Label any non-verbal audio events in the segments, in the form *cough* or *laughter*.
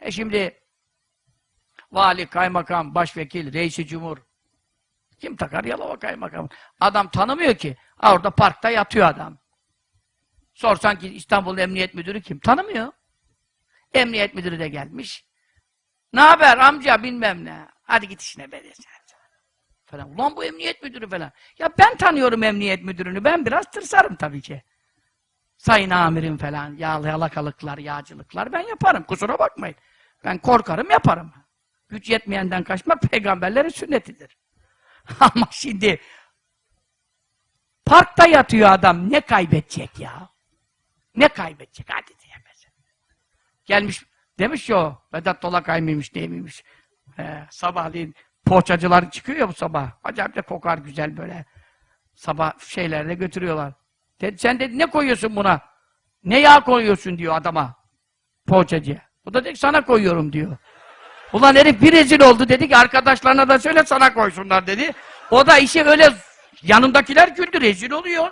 E şimdi vali, kaymakam, başvekil, reisi cumhur kim takar Yalova kaymakamı? Adam tanımıyor ki. Orada parkta yatıyor adam. Sorsan ki İstanbul Emniyet Müdürü kim? Tanımıyor. Emniyet Müdürü de gelmiş. Ne haber amca bilmem ne. Hadi git işine be. Falan. Ulan bu emniyet müdürü falan. Ya ben tanıyorum emniyet müdürünü. Ben biraz tırsarım tabii ki. Sayın amirim falan, yağlı yalakalıklar, yağcılıklar ben yaparım. Kusura bakmayın. Ben korkarım yaparım. Güç yetmeyenden kaçmak peygamberlerin sünnetidir. *laughs* Ama şimdi parkta yatıyor adam ne kaybedecek ya? Ne kaybedecek? Hadi diyemez. Gelmiş demiş ya o Vedat Dolakay mıymış değil miymiş? Ee, sabahleyin poğaçacılar çıkıyor ya bu sabah. Acayip de kokar güzel böyle. Sabah şeylerle götürüyorlar. Sen dedi ne koyuyorsun buna? Ne yağ koyuyorsun diyor adama. Poğaçacıya. O da ki, sana koyuyorum diyor. Ulan herif bir rezil oldu dedi ki arkadaşlarına da söyle sana koysunlar dedi. O da işi öyle yanındakiler güldü rezil oluyor.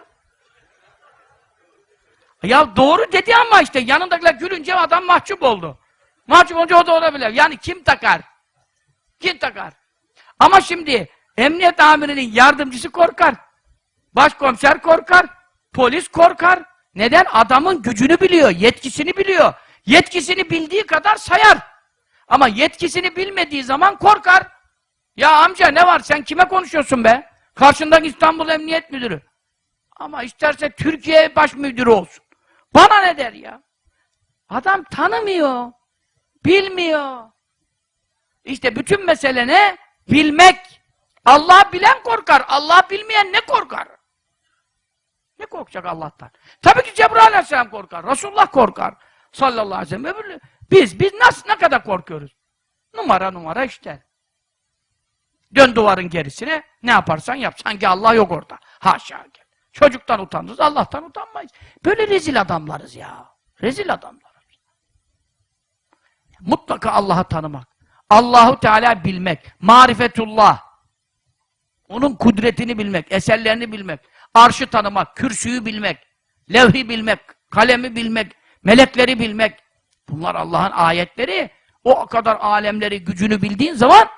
Ya doğru dedi ama işte yanındakiler gülünce adam mahcup oldu. Mahcup olunca o da olabilir. Yani kim takar? Kim takar? Ama şimdi emniyet amirinin yardımcısı korkar. Başkomiser korkar. Polis korkar. Neden? Adamın gücünü biliyor, yetkisini biliyor. Yetkisini bildiği kadar sayar. Ama yetkisini bilmediği zaman korkar. Ya amca ne var sen kime konuşuyorsun be? Karşındaki İstanbul Emniyet Müdürü. Ama isterse Türkiye baş müdürü olsun. Bana ne der ya? Adam tanımıyor. Bilmiyor. İşte bütün mesele ne? Bilmek. Allah bilen korkar. Allah bilmeyen ne korkar? Ne korkacak Allah'tan? Tabii ki Cebrail Aleyhisselam korkar. Resulullah korkar. Sallallahu aleyhi ve sellem. Biz, biz nasıl, ne kadar korkuyoruz? Numara numara işte. Dön duvarın gerisine, ne yaparsan yap. Sanki Allah yok orada. Haşa. Çocuktan utanırız, Allah'tan utanmayız. Böyle rezil adamlarız ya. Rezil adamlarız. Mutlaka Allah'ı tanımak. Allahu Teala bilmek. Marifetullah. Onun kudretini bilmek, eserlerini bilmek, arşı tanımak, kürsüyü bilmek, levhi bilmek, kalemi bilmek, melekleri bilmek. Bunlar Allah'ın ayetleri. O kadar alemleri, gücünü bildiğin zaman